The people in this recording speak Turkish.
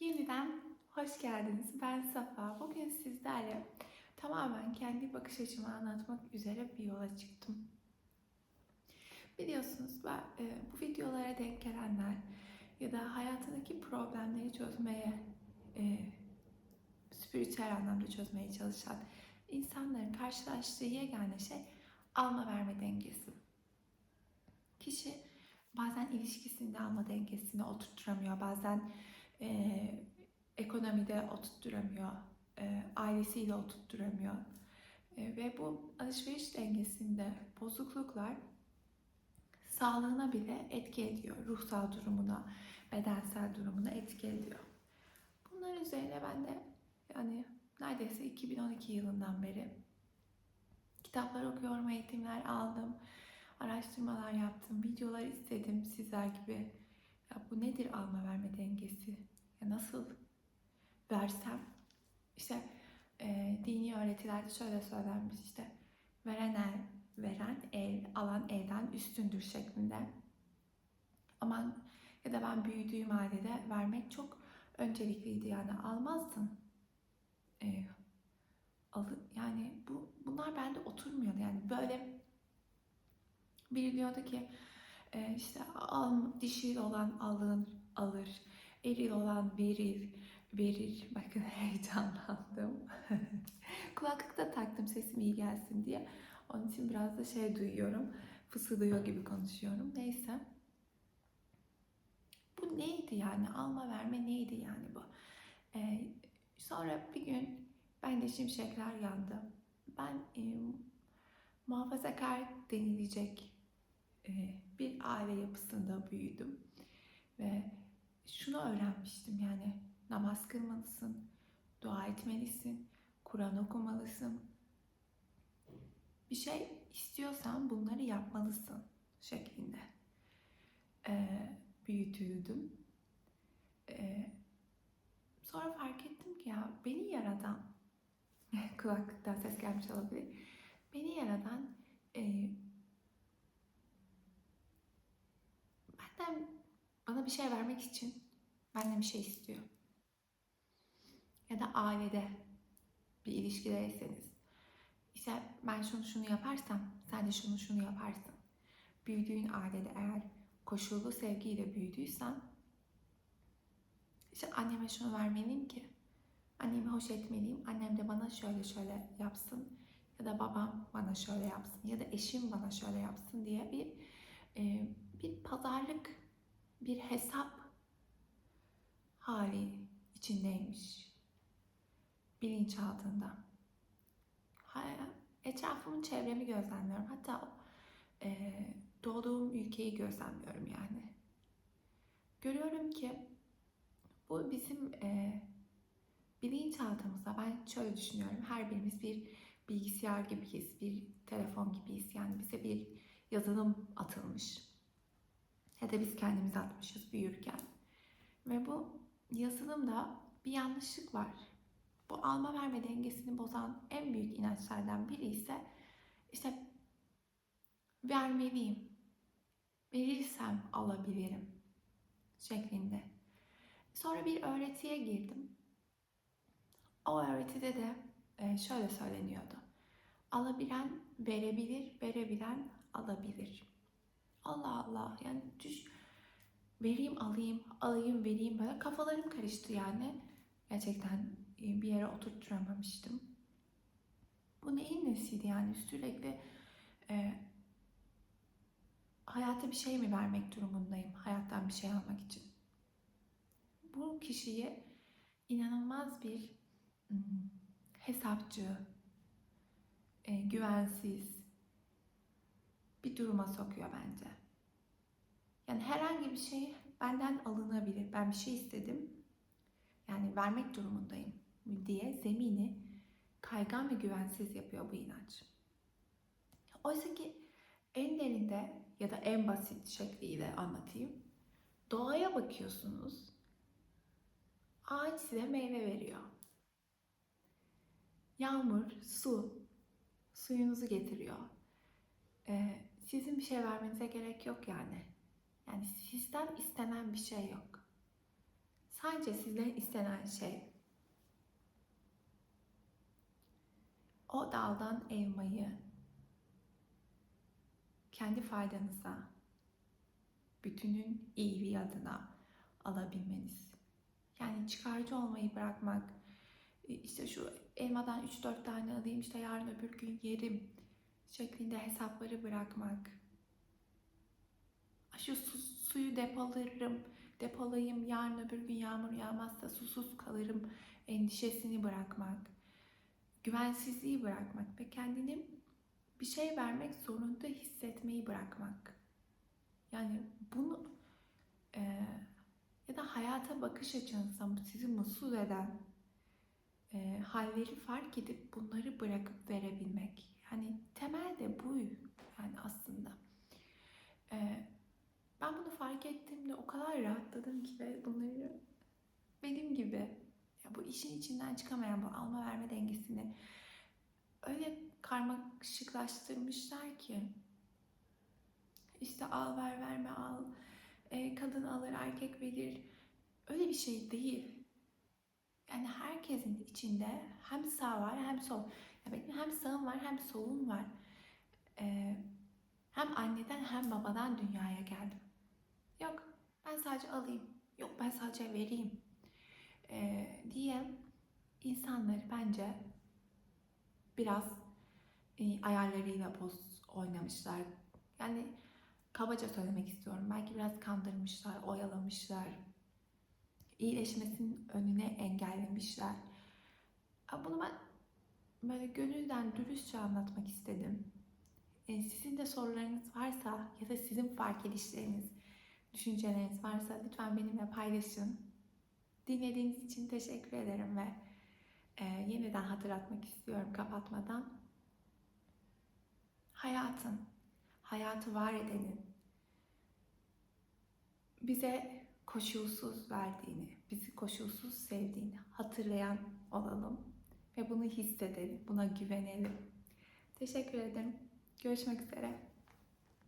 Yeniden hoş geldiniz. Ben Safa. Bugün sizlerle tamamen kendi bakış açımı anlatmak üzere bir yola çıktım. Biliyorsunuz ben e, bu videolara denk gelenler ya da hayatındaki problemleri çözmeye, e, spiritüel anlamda çözmeye çalışan insanların karşılaştığı yegane şey alma verme dengesi. Kişi bazen ilişkisinde alma dengesini oturtturamıyor, bazen e, ekonomide oturtturamıyor, e, ailesiyle oturtturamıyor. E, ve bu alışveriş dengesinde bozukluklar sağlığına bile etki ediyor. Ruhsal durumuna, bedensel durumuna etki ediyor. Bunların üzerine ben de yani neredeyse 2012 yılından beri kitaplar okuyorum, eğitimler aldım, araştırmalar yaptım, videolar istedim sizler gibi. Ya bu nedir alma verme dengesi? Ya nasıl versem? İşte e, dini öğretilerde şöyle söylenmiş işte veren el, veren el, alan elden üstündür şeklinde. Aman ya da ben büyüdüğüm ailede vermek çok öncelikliydi yani almazdın. E, alı, yani bu bunlar bende oturmuyordu yani böyle biri diyordu ki e, işte al, dişil olan alın, alır, eril olan veril, verir. Bakın heyecanlandım. Kulaklık da taktım sesim iyi gelsin diye. Onun için biraz da şey duyuyorum. Fısıldıyor gibi konuşuyorum. Neyse. Bu neydi yani? Alma verme neydi yani bu? E, sonra bir gün bende şimşekler yandı. Ben e, muhafazakar denilecek e, bir aile yapısında büyüdüm ve şunu öğrenmiştim yani namaz kılmalısın, dua etmelisin, Kur'an okumalısın. Bir şey istiyorsan bunları yapmalısın şeklinde ee, büyütüldüm. Ee, sonra fark ettim ki ya beni yaratan kulaklıktan ses gelmiş olabilir. Beni yaratan e, benden bana bir şey vermek için benden bir şey istiyor. Ya da ailede bir ilişkideyseniz işte ben şunu şunu yaparsam sen de şunu şunu yaparsın. Büyüdüğün ailede eğer koşullu sevgiyle büyüdüysen işte anneme şunu vermeliyim ki annemi hoş etmeliyim. Annem de bana şöyle şöyle yapsın ya da babam bana şöyle yapsın ya da eşim bana şöyle yapsın diye bir e, bir pazarlık, bir hesap hali içindeymiş bilinçaltında. Etrafımın çevremi gözlemliyorum. Hatta e, doğduğum ülkeyi gözlemliyorum yani. Görüyorum ki bu bizim e, bilinçaltımızda ben şöyle düşünüyorum. Her birimiz bir bilgisayar gibiyiz, bir telefon gibiyiz. Yani bize bir yazılım atılmış. Ya da biz kendimiz atmışız büyürken. Ve bu yazılımda bir yanlışlık var. Bu alma verme dengesini bozan en büyük inançlardan biri ise işte vermeliyim. Verirsem alabilirim şeklinde. Sonra bir öğretiye girdim. O öğretide de e, şöyle söyleniyordu. Alabilen verebilir, verebilen alabilir. Allah Allah yani düş vereyim alayım, alayım vereyim böyle kafalarım karıştı yani. Gerçekten bir yere oturtturamamıştım. Bu neyin nesiydi yani sürekli e, hayata bir şey mi vermek durumundayım hayattan bir şey almak için. Bu kişiyi inanılmaz bir hmm, hesapçı, e, güvensiz bir duruma sokuyor bence. Yani herhangi bir şey benden alınabilir. Ben bir şey istedim. Yani vermek durumundayım diye zemini kaygan ve güvensiz yapıyor bu inanç. Oysa ki en derinde ya da en basit şekliyle anlatayım. Doğaya bakıyorsunuz. Ağaç size meyve veriyor. Yağmur, su, suyunuzu getiriyor. Ee, sizin bir şey vermenize gerek yok yani. Yani sizden istenen bir şey yok. Sadece sizden istenen şey o daldan elmayı kendi faydanıza, bütünün iyiliği adına alabilmeniz. Yani çıkarcı olmayı bırakmak, işte şu elmadan 3-4 tane alayım işte yarın öbür gün yerim şeklinde hesapları bırakmak. Şu su, suyu depolarım, depolayayım yarın öbür gün yağmur yağmazsa susuz kalırım endişesini bırakmak. Güvensizliği bırakmak ve kendini bir şey vermek zorunda hissetmeyi bırakmak. Yani bunu e, ya da hayata bakış açınızda sizi mutsuz eden e, halleri fark edip bunları bırakıp verebilmek. Yani temel de bu yani aslında. E, ben bunu fark ettiğimde o kadar rahatladım ki ve bunları benim gibi ya bu işin içinden çıkamayan bu alma verme dengesini öyle karmaşıklaştırmışlar ki işte al ver verme al e, kadın alır erkek verir öyle bir şey değil yani herkesin içinde hem sağ var hem sol ya benim hem sağım var hem solum var E, hem anneden hem babadan dünyaya geldim yok ben sadece alayım yok ben sadece vereyim e, diye insanları bence biraz e, ayarlarıyla boz oynamışlar. Yani kabaca söylemek istiyorum. Belki biraz kandırmışlar, oyalamışlar. İyileşmesinin önüne engellemişler. Bunu ben böyle gönülden dürüstçe anlatmak istedim. E, sizin de sorularınız varsa ya da sizin fark edişleriniz, düşünceleriniz varsa lütfen benimle paylaşın. Dinlediğiniz için teşekkür ederim ve e, yeniden hatırlatmak istiyorum kapatmadan. Hayatın, hayatı var edenin bize koşulsuz verdiğini, bizi koşulsuz sevdiğini hatırlayan olalım ve bunu hissedelim, buna güvenelim. Teşekkür ederim. Görüşmek üzere.